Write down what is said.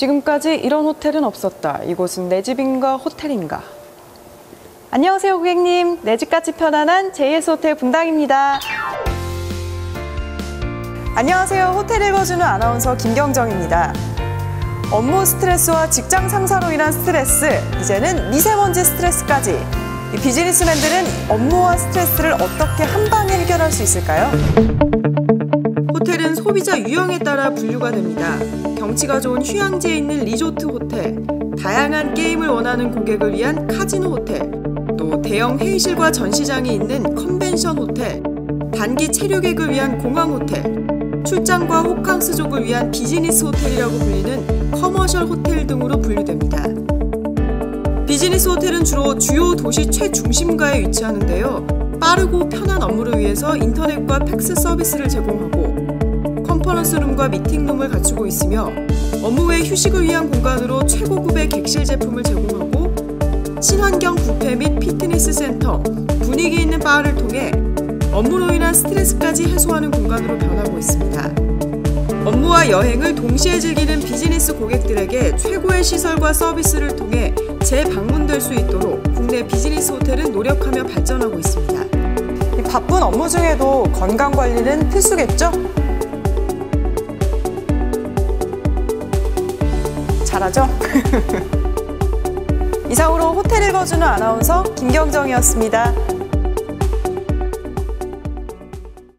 지금까지 이런 호텔은 없었다. 이곳은 내 집인가 호텔인가? 안녕하세요, 고객님. 내 집같이 편안한 JS 호텔 분당입니다. 안녕하세요. 호텔 읽어주는 아나운서 김경정입니다. 업무 스트레스와 직장 상사로 인한 스트레스, 이제는 미세먼지 스트레스까지. 이 비즈니스맨들은 업무와 스트레스를 어떻게 한 방에 해결할 수 있을까요? 유형에 따라 분류가 됩니다. 경치가 좋은 휴양지에 있는 리조트 호텔, 다양한 게임을 원하는 고객을 위한 카지노 호텔, 또 대형 회의실과 전시장이 있는 컨벤션 호텔, 단기 체류객을 위한 공항 호텔, 출장과 호캉스족을 위한 비즈니스 호텔이라고 불리는 커머셜 호텔 등으로 분류됩니다. 비즈니스 호텔은 주로 주요 도시 최중심가에 위치하는데요. 빠르고 편한 업무를 위해서 인터넷과 팩스 서비스를 제공하고 컨퍼런스룸과 미팅룸을 갖추고 있으며 업무 외 휴식을 위한 공간으로 최고급의 객실 제품을 제공하고 친환경 뷔페 및 피트니스 센터, 분위기 있는 바를 통해 업무로 인한 스트레스까지 해소하는 공간으로 변하고 있습니다. 업무와 여행을 동시에 즐기는 비즈니스 고객들에게 최고의 시설과 서비스를 통해 재방문될 수 있도록 국내 비즈니스 호텔은 노력하며 발전하고 있습니다. 이 바쁜 업무 중에도 건강 관리는 필수겠죠? 잘하죠? 이상으로 호텔 읽어주는 아나운서 김경정이었습니다.